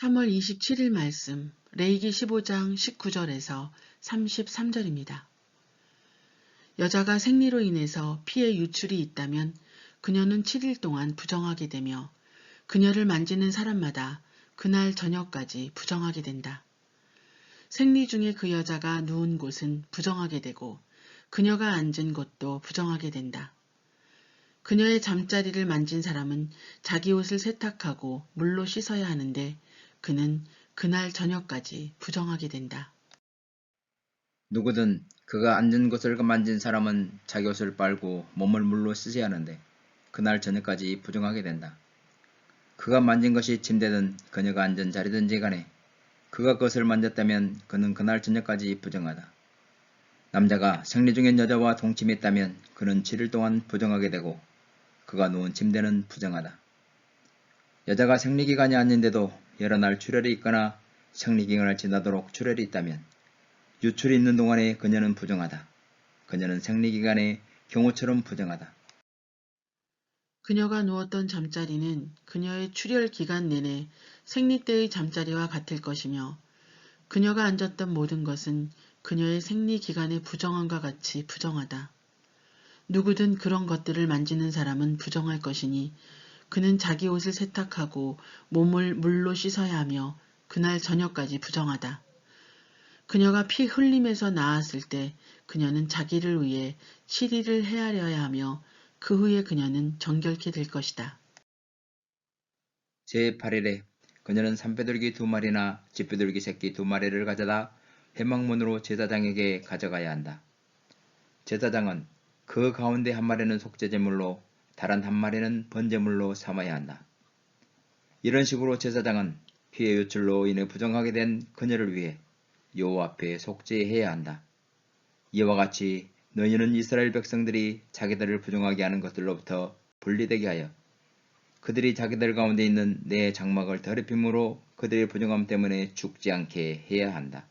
3월 27일 말씀 레이기 15장 19절에서 33절입니다. 여자가 생리로 인해서 피해 유출이 있다면 그녀는 7일 동안 부정하게 되며 그녀를 만지는 사람마다 그날 저녁까지 부정하게 된다. 생리 중에 그 여자가 누운 곳은 부정하게 되고 그녀가 앉은 곳도 부정하게 된다. 그녀의 잠자리를 만진 사람은 자기 옷을 세탁하고 물로 씻어야 하는데 그는 그날 저녁까지 부정하게 된다. 누구든 그가 앉은 것을 만진 사람은 자기 옷을 빨고 몸을 물로 씻어야 하는데 그날 저녁까지 부정하게 된다. 그가 만진 것이 침대든 그녀가 앉은 자리든지 간에 그가 그것을 만졌다면 그는 그날 저녁까지 부정하다. 남자가 생리 중인 여자와 동침했다면 그는 7일 동안 부정하게 되고 그가 누운 침대는 부정하다. 여자가 생리기간이 아닌데도 여러 날 출혈이 있거나 생리기간을 지나도록 출혈이 있다면 유출이 있는 동안에 그녀는 부정하다. 그녀는 생리기간에 경호처럼 부정하다. 그녀가 누웠던 잠자리는 그녀의 출혈 기간 내내 생리 때의 잠자리와 같을 것이며 그녀가 앉았던 모든 것은 그녀의 생리 기간의 부정함과 같이 부정하다. 누구든 그런 것들을 만지는 사람은 부정할 것이니 그는 자기 옷을 세탁하고 몸을 물로 씻어야 하며 그날 저녁까지 부정하다. 그녀가 피 흘림에서 나았을 때 그녀는 자기를 위해 7일을 헤아려야 하며 그 후에 그녀는 정결케 될 것이다. 제8일에 그녀는 산배들기 두 마리나 집배들기 새끼 두 마리를 가져다 회막문으로 제사장에게 가져가야 한다. 제사장은 그 가운데 한 마리는 속죄제물로 다른 한 마리는 번제물로 삼아야 한다. 이런 식으로 제사장은 피해 유출로 인해 부정하게 된 그녀를 위해 여호와 앞에 속죄해야 한다. 이와 같이 너희는 이스라엘 백성들이 자기들을 부정하게 하는 것들로부터 분리되게 하여 그들이 자기들 가운데 있는 내 장막을 더럽힘으로 그들의 부정함 때문에 죽지 않게 해야 한다.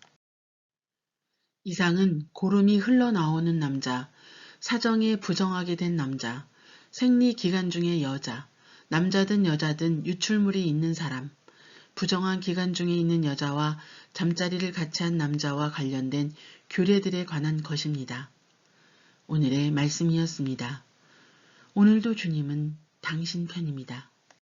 이상은 고름이 흘러나오는 남자, 사정에 부정하게 된 남자, 생리 기간 중의 여자, 남자든 여자든 유출물이 있는 사람, 부정한 기간 중에 있는 여자와 잠자리를 같이 한 남자와 관련된 규례들에 관한 것입니다. 오늘의 말씀이었습니다. 오늘도 주님은 당신 편입니다.